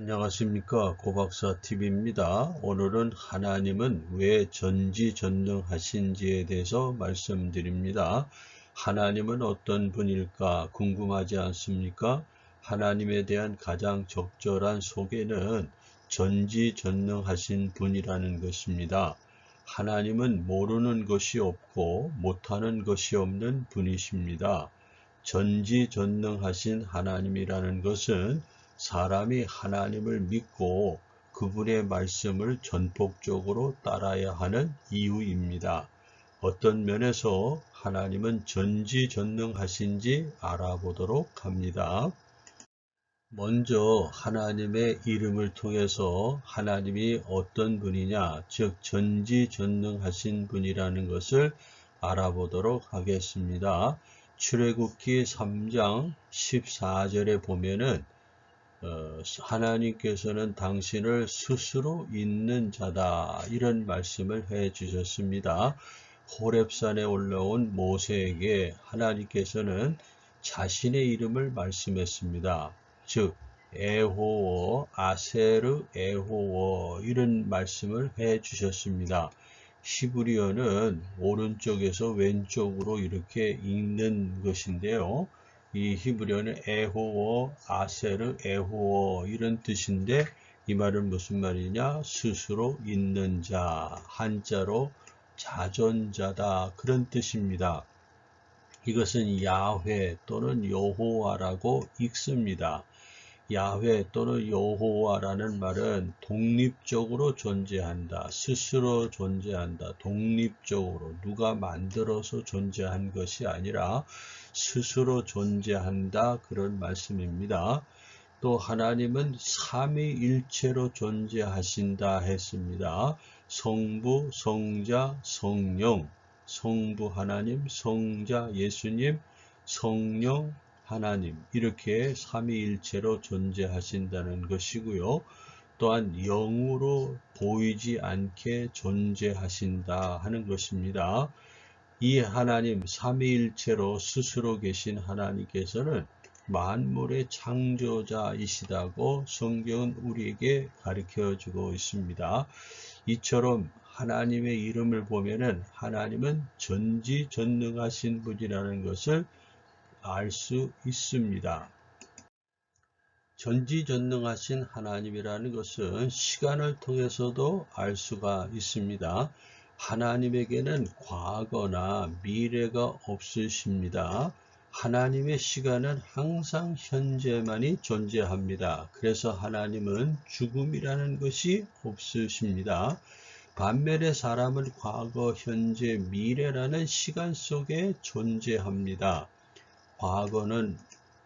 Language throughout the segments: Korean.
안녕하십니까 고박사 TV입니다. 오늘은 하나님은 왜 전지전능하신지에 대해서 말씀드립니다. 하나님은 어떤 분일까 궁금하지 않습니까? 하나님에 대한 가장 적절한 소개는 전지전능하신 분이라는 것입니다. 하나님은 모르는 것이 없고 못하는 것이 없는 분이십니다. 전지전능하신 하나님이라는 것은 사람이 하나님을 믿고 그분의 말씀을 전폭적으로 따라야 하는 이유입니다. 어떤 면에서 하나님은 전지전능하신지 알아보도록 합니다. 먼저 하나님의 이름을 통해서 하나님이 어떤 분이냐, 즉 전지전능하신 분이라는 것을 알아보도록 하겠습니다. 출애굽기 3장 14절에 보면은 어, 하나님께서는 당신을 스스로 있는 자다 이런 말씀을 해 주셨습니다. 호랩산에 올라온 모세에게 하나님께서는 자신의 이름을 말씀했습니다. 즉 에호워 아세르 에호워 이런 말씀을 해 주셨습니다. 히브리어는 오른쪽에서 왼쪽으로 이렇게 읽는 것인데요. 이 히브리어는 에호어, 아세르, 에호어 이런 뜻인데 이 말은 무슨 말이냐? 스스로 있는 자, 한자로 자존자다 그런 뜻입니다. 이것은 야훼 또는 여호와라고 읽습니다. 야훼 또는 여호와라는 말은 독립적으로 존재한다. 스스로 존재한다. 독립적으로 누가 만들어서 존재한 것이 아니라 스스로 존재한다. 그런 말씀입니다. 또 하나님은 삼위일체로 존재하신다 했습니다. 성부, 성자, 성령, 성부 하나님, 성자 예수님, 성령 하나님 이렇게 삼위일체로 존재하신다는 것이고요. 또한 영으로 보이지 않게 존재하신다 하는 것입니다. 이 하나님 삼위일체로 스스로 계신 하나님께서는 만물의 창조자이시다고 성경은 우리에게 가르쳐 주고 있습니다. 이처럼 하나님의 이름을 보면은 하나님은 전지전능하신 분이라는 것을 알 수 있습니다. 전지전능하신 하나님이라는 것은 시간을 통해서도 알 수가 있습니다. 하나님에게는 과거나 미래가 없으십니다. 하나님의 시간은 항상 현재만이 존재합니다. 그래서 하나님은 죽음이라는 것이 없으십니다. 반면에 사람은 과거, 현재, 미래라는 시간 속에 존재합니다. 과거는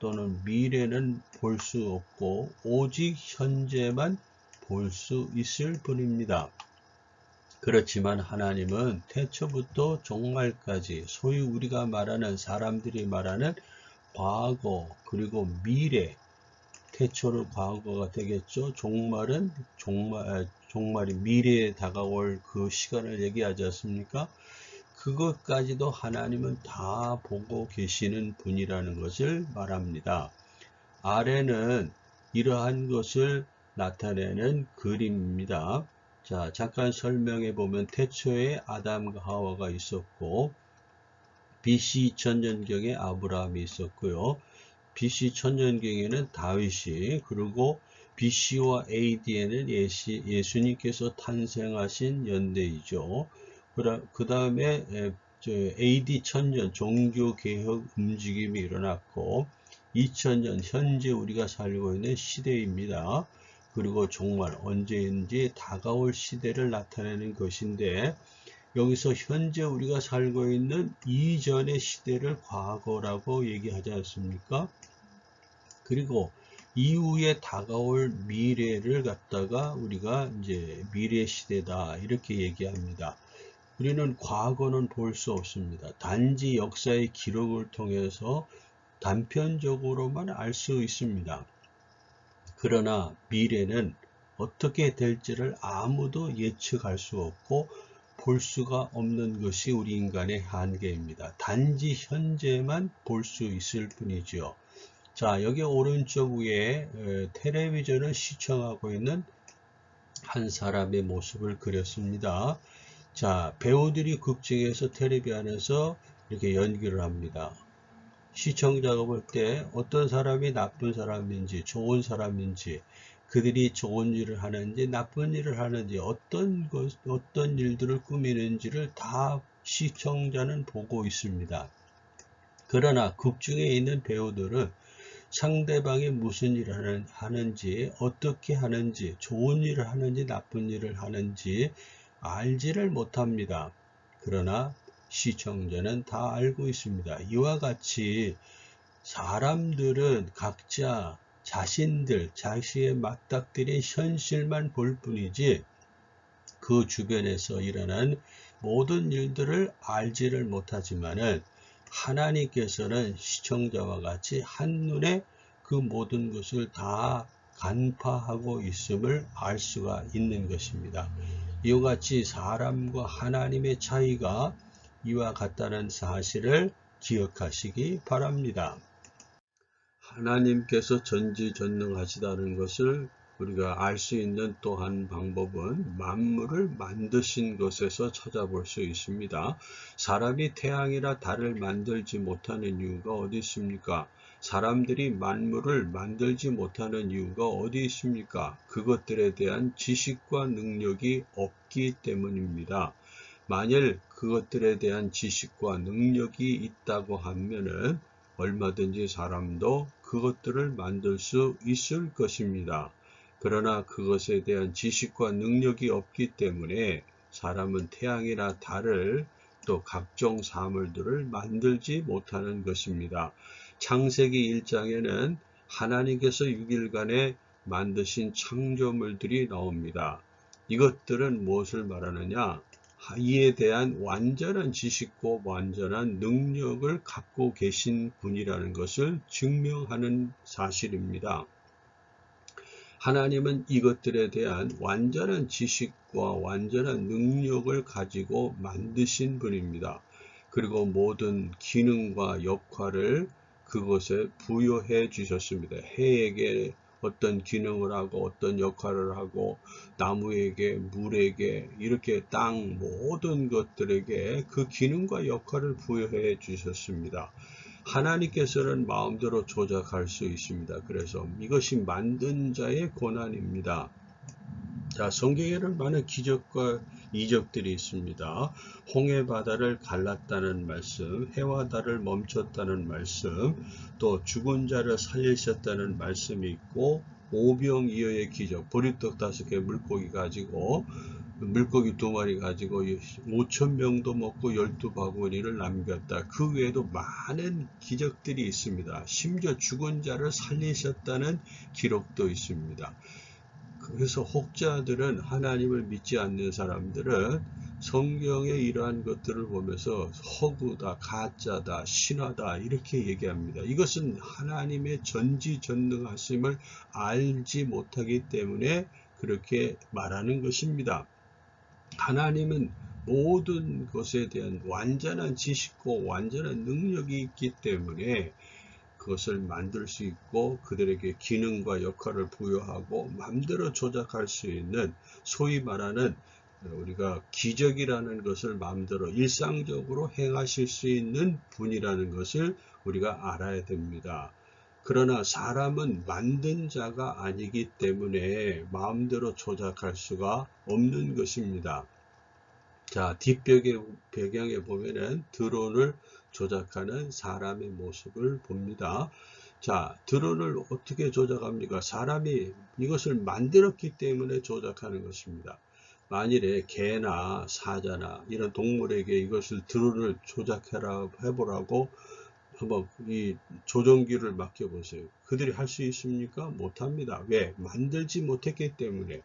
또는 미래는 볼 수 없고 오직 현재만 볼 수 있을 뿐입니다. 그렇지만 하나님은 태초부터 종말까지 소위 우리가 말하는 사람들이 말하는 과거 그리고 미래 태초는 과거가 되겠죠. 종말은 종말, 종말이 미래에 다가올 그 시간을 얘기하지 않습니까? 그것까지도 하나님은 다 보고 계시는 분이라는 것을 말합니다. 아래는 이러한 것을 나타내는 그림입니다. 자, 잠깐 설명해 보면 태초에 아담과 하와가 있었고 BC 천년경에 아브라함이 있었고요. BC 천년경에는 다윗이 그리고 BC와 AD에는 예수님께서 탄생하신 연대이죠. 그 다음에 AD 천년 종교개혁 움직임이 일어났고 2000년 현재 우리가 살고 있는 시대입니다. 그리고 정말 언제인지 다가올 시대를 나타내는 것인데 여기서 현재 우리가 살고 있는 이전의 시대를 과거라고 얘기하지 않습니까? 그리고 이후에 다가올 미래를 갖다가 우리가 이제 미래 시대다 이렇게 얘기합니다. 우리는 과거는 볼 수 없습니다. 단지 역사의 기록을 통해서 단편적으로만 알 수 있습니다. 그러나 미래는 어떻게 될지를 아무도 예측할 수 없고 볼 수가 없는 것이 우리 인간의 한계입니다. 단지 현재만 볼 수 있을 뿐이지요. 자, 여기 오른쪽 위에 에, 텔레비전을 시청하고 있는 한 사람의 모습을 그렸습니다. 자, 배우들이 극중에서 텔레비 안에서 이렇게 연기를 합니다. 시청자가 볼 때 어떤 사람이 나쁜 사람인지 좋은 사람인지 그들이 좋은 일을 하는지 나쁜 일을 하는지 어떤 것, 어떤 일들을 꾸미는지를 다 시청자는 보고 있습니다. 그러나 극중에 있는 배우들은 상대방이 무슨 일을 하는지 어떻게 하는지 좋은 일을 하는지 나쁜 일을 하는지 알지를 못합니다. 그러나 시청자는 다 알고 있습니다. 이와 같이 사람들은 각자 자신들, 자신의 맞닥뜨린 현실만 볼 뿐이지 그 주변에서 일어난 모든 일들을 알지를 못하지만은 하나님께서는 시청자와 같이 한눈에 그 모든 것을 다 간파하고 있음을 알 수가 있는 것입니다. 이와 같이 사람과 하나님의 차이가 이와 같다는 사실을 기억하시기 바랍니다. 하나님께서 전지전능하시다는 것을 우리가 알 수 있는 또한 방법은 만물을 만드신 것에서 찾아볼 수 있습니다. 사람이 태양이나 달을 만들지 못하는 이유가 어디 있습니까? 사람들이 만물을 만들지 못하는 이유가 어디 있습니까? 그것들에 대한 지식과 능력이 없기 때문입니다. 만일 그것들에 대한 지식과 능력이 있다고 하면은 얼마든지 사람도 그것들을 만들 수 있을 것입니다. 그러나 그것에 대한 지식과 능력이 없기 때문에 사람은 태양이나 달을 또 각종 사물들을 만들지 못하는 것입니다. 창세기 1장에는 하나님께서 6일간에 만드신 창조물들이 나옵니다. 이것들은 무엇을 말하느냐? 이에 대한 완전한 지식과 완전한 능력을 갖고 계신 분이라는 것을 증명하는 사실입니다. 하나님은 이것들에 대한 완전한 지식과 완전한 능력을 가지고 만드신 분입니다. 그리고 모든 기능과 역할을 그것에 부여해 주셨습니다. 해에게 어떤 기능을 하고 어떤 역할을 하고 나무에게 물에게 이렇게 땅 모든 것들에게 그 기능과 역할을 부여해 주셨습니다. 하나님께서는 마음대로 조작할 수 있습니다. 그래서 이것이 만든 자의 고난입니다. 자, 성경에는 많은 기적과 이적들이 있습니다. 홍해 바다를 갈랐다는 말씀, 해와 달을 멈췄다는 말씀, 또 죽은 자를 살리셨다는 말씀이 있고 오병이어의 기적, 보리떡 다섯 개 물고기 가지고 물고기 두 마리 가지고 5천 명도 먹고 열두 바구니를 남겼다. 그 외에도 많은 기적들이 있습니다. 심지어 죽은 자를 살리셨다는 기록도 있습니다. 그래서 혹자들은 하나님을 믿지 않는 사람들은 성경의 이러한 것들을 보면서 허구다, 가짜다, 신화다 이렇게 얘기합니다. 이것은 하나님의 전지전능하심을 알지 못하기 때문에 그렇게 말하는 것입니다. 하나님은 모든 것에 대한 완전한 지식과 완전한 능력이 있기 때문에 그것을 만들 수 있고 그들에게 기능과 역할을 부여하고 마음대로 조작할 수 있는 소위 말하는 우리가 기적이라는 것을 마음대로 일상적으로 행하실 수 있는 분이라는 것을 우리가 알아야 됩니다. 그러나 사람은 만든 자가 아니기 때문에 마음대로 조작할 수가 없는 것입니다. 자, 뒷배경에 보면은 드론을 조작하는 사람의 모습을 봅니다. 자, 드론을 어떻게 조작합니까? 사람이 이것을 만들었기 때문에 조작하는 것입니다. 만일에 개나 사자나 이런 동물에게 이것을 드론을 조작해라 해보라고 한번 이 조종기를 맡겨보세요. 그들이 할 수 있습니까? 못합니다. 왜? 만들지 못했기 때문에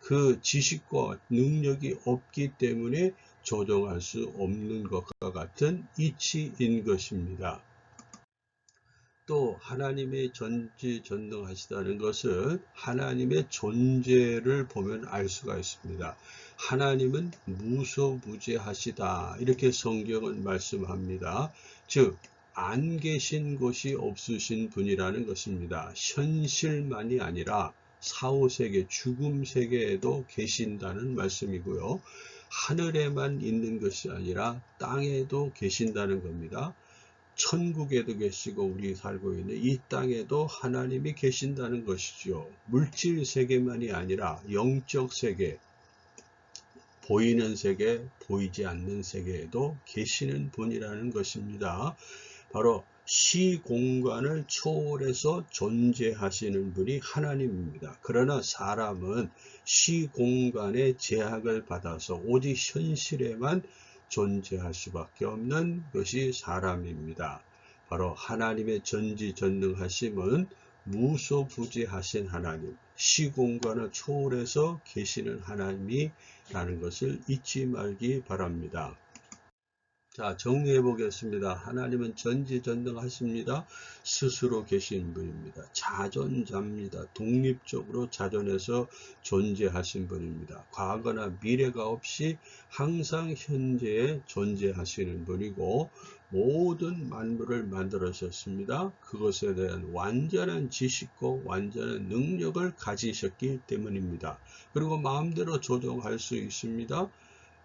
그 지식과 능력이 없기 때문에 조정할 수 없는 것과 같은 이치인 것입니다. 또 하나님의 전지 전능하시다는 것은 하나님의 존재를 보면 알 수가 있습니다. 하나님은 무소무제하시다 이렇게 성경은 말씀합니다. 즉 안 계신 곳이 없으신 분이라는 것입니다. 현실만이 아니라 사후세계, 죽음 세계에도 계신다는 말씀이고요. 하늘에만 있는 것이 아니라 땅에도 계신다는 겁니다. 천국에도 계시고 우리 살고 있는 이 땅에도 하나님이 계신다는 것이죠. 물질 세계만이 아니라 영적 세계, 보이는 세계, 보이지 않는 세계에도 계시는 분이라는 것입니다. 바로 시공간을 초월해서 존재하시는 분이 하나님입니다. 그러나 사람은 시공간의 제약을 받아서 오직 현실에만 존재할 수밖에 없는 것이 사람입니다. 바로 하나님의 전지전능하심은 무소부지하신 하나님, 시공간을 초월해서 계시는 하나님이라는 것을 잊지 말기 바랍니다. 자, 정리해 보겠습니다. 하나님은 전지전능하십니다. 스스로 계신 분입니다. 자존자입니다. 독립적으로 자존해서 존재하신 분입니다. 과거나 미래가 없이 항상 현재에 존재하시는 분이고 모든 만물을 만들어셨습니다. 그것에 대한 완전한 지식과 완전한 능력을 가지셨기 때문입니다. 그리고 마음대로 조정할 수 있습니다.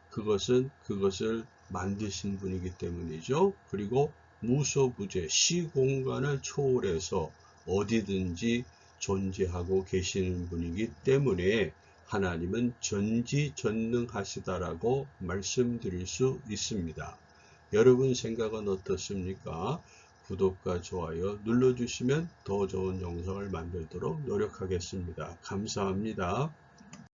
그것은 그것을 만드신 분이기 때문이죠. 그리고 무소부재 시공간을 초월해서 어디든지 존재하고 계시는 분이기 때문에 하나님은 전지전능하시다라고 말씀드릴 수 있습니다. 여러분 생각은 어떻습니까? 구독과 좋아요 눌러주시면 더 좋은 영상을 만들도록 노력하겠습니다. 감사합니다.